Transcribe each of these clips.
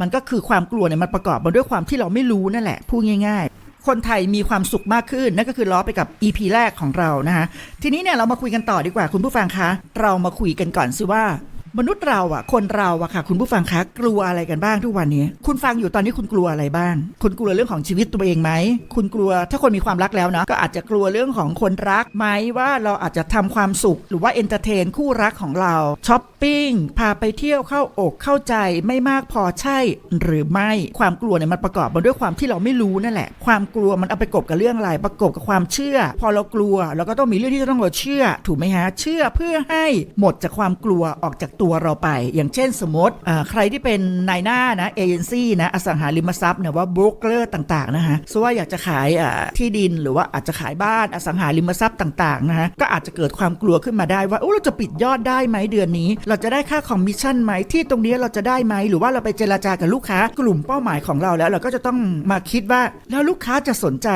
มันก็คือความกลัวเนี่ยมันประกอบมาด้วยความที่เราไม่รู้นั่นแหละพูดง่าย ๆ คนไทยมีความสุขมากขึ้นนั่นก็คือล้อไปกับ EP แรกของเรานะคะทีนี้เนี่ยเรามาคุยกันต่อดีกว่าคุณผู้ฟังคะ เรามาคุยกันก่อนสิว่า มนุษย์เราอะคนเราอะค่ะ คุณผู้ฟังคะกลัวอะไรกันบ้างทุกวันนี้ คุณฟังอยู่ตอนนี้คุณกลัวอะไรบ้าง คุณกลัวเรื่องของชีวิตตัวเองไหมคุณกลัวถ้าคนมีความรักแล้วนะก็อาจจะกลัวเรื่องของคนรักไหมว่าเราอาจจะทำความสุข หรือว่าเอนเตอร์เทนคู่รักของเราช้อปปิ้งพาไปเที่ยวเข้าอกเข้าใจไม่มากพอใช่ หรือไม่ความกลัวเนี่ยมันประกอบมาด้วยความที่เราไม่รู้นั่นแหละ ความกลัวมันเอาไปกบกับเรื่องอะไรประกบกับความเชื่อ พอเรากลัวเราก็ต้องมีเรื่องที่จะต้องเราเชื่อ ถูกไหมฮะเชื่อเพื่อให้หมดจากความกลัวออกจากตัวเราไป อย่างเช่นสมมติใครที่เป็นนายหน้านะเอเจนซี่นะอสังหาริมทรัพย์เนี่ยว่าบรกเกอร์ต่างๆนะฮะสว่าอยากจะขายที่ดินหรือว่าอาจจะขายบ้านอสังหาริมทรัพย์ต่างๆนะฮะก็อาจจะเกิดความกลัวขึ้นมาได้ว่าโอ้เราจะปิดยอดได้ไหมเดือนนี้ เราจะได้ค่าคอมมิชชั่นไหมที่ตรงนี้เราจะได้ไหมหรือว่าเราไปเจราจากับลูกค้ากลุ่มเป้าหมายของเราแล้ว เราก็จะต้องมาคิดว่าแล้วลูกค้าจะสนใจ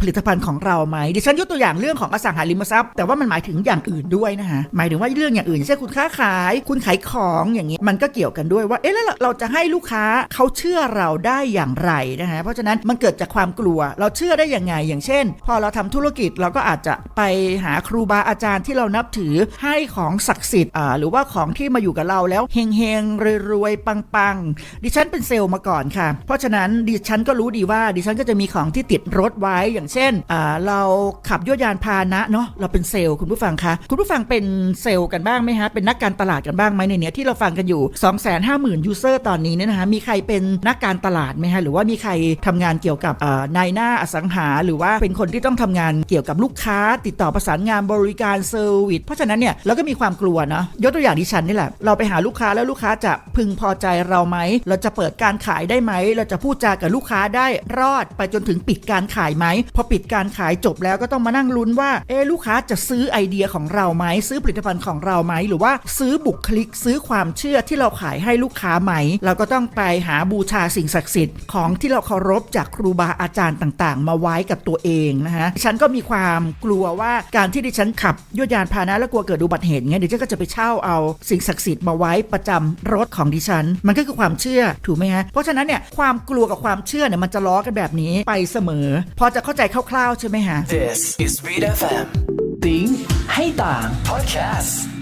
ผลิตภัณฑ์ของเราไหมดิฉันยกตัวอย่างเรื่องของอสังหาริมทรัพย์ แต่ว่ามันหมายถึงอย่างอื่นด้วยนะฮะหมายถึงว่าเรื่องอย่างอื่นเช่นคุณค้าขายคุณขายของอย่างนี้มันก็เกี่ยวกันด้วยว่าเอ๊ะแล้วเราจะให้ลูกค้าเขาเชื่อเราได้อย่างไรนะฮะเพราะฉะนั้นมันเกิดจากความกลัวเราเชื่อได้ยังไง อย่างเช่น พอเราทำธุรกิจเราก็อาจจะไปหาครูบาอาจารย์ที่เรานับถือให้ของศักดิ์สิทธิ์อ่าหรือว่าของที่มาอยู่กับเราแล้วเฮงเฮงๆรวยๆปังๆ ดิฉันเป็นเซลล์มาก่อนค่ะ เพราะฉะนั้นดิฉันก็รู้ดีว่าดิฉันก็จะมีของที่ติดรถไว้อย่างเช่นอ่าเราขับยวดยานพาหนะเนาะเราเป็นเซลล์คุณผู้ฟังคะคุณผู้ฟังเป็นเซลล์กันบ้างไหมฮะเป็นนักการตลาดกันบ้างไหมในเนี้ยที่เราฟังกันอยู่ 2 5 0 0 0 0 ยูเซอร์ตอนนี้เนี่ยนะคะมีใครเป็นนักการตลาดไหมฮะหรือว่ามีใครทำงานเกี่ยวกับนายหน้าอสังหา หรือว่าเป็นคนที่ต้องทำงานเกี่ยวกับลูกค้า ติดต่อประสานงานบริการเซอร์วิสเพราะฉะนั้นเนี่ยเราก็มีความกลัวเนาะยกตัวอย่างดิฉันนี่แหละเราไปหาลูกค้าแล้วลูกค้าจะพึงพอใจเราไหมเราจะเปิดการขายได้ไหมเราจะพูดจากับลูกค้าได้รอดไปจนถึงปิดการขายไหมพอปิดการขายจบแล้วก็ต้องมานั่งลุ้นว่าเอะลูกค้าจะซื้อไอเดียของเราไหมซื้อผลิตภัณฑ์ของเราไหมหรือว่าซื้อบุคลิกซื้อความเชื่อที่เราขายให้ลูกค้าไหม เราก็ต้องไปหาบูชาสิ่งศักดิ์สิทธิ์ของที่เราเคารพจากครูบาอาจารย์ต่างๆ มาไว้กับตัวเองนะฮะฉันก็มีความกลัวว่าการที่ดิฉันขับยวดยานพาหนะแล้วกลัวเกิดอุบัติเหตุไงเดี๋ยวฉันก็จะไปเช่าเอาสิ่งศักดิ์สิทธิ์มาไว้ประจำรถของดิฉัน มันก็คือความเชื่อถูกไหมฮะเพราะฉะนั้นเนี่ยความกลัวกับความเชื่อเนี่ยมันจะล้อกันแบบนี้ไปเสมอ พอจะเข้าใจคร่าวๆใช่ไหมฮะ This is Read FM ติ้งให้ต่าง Podcast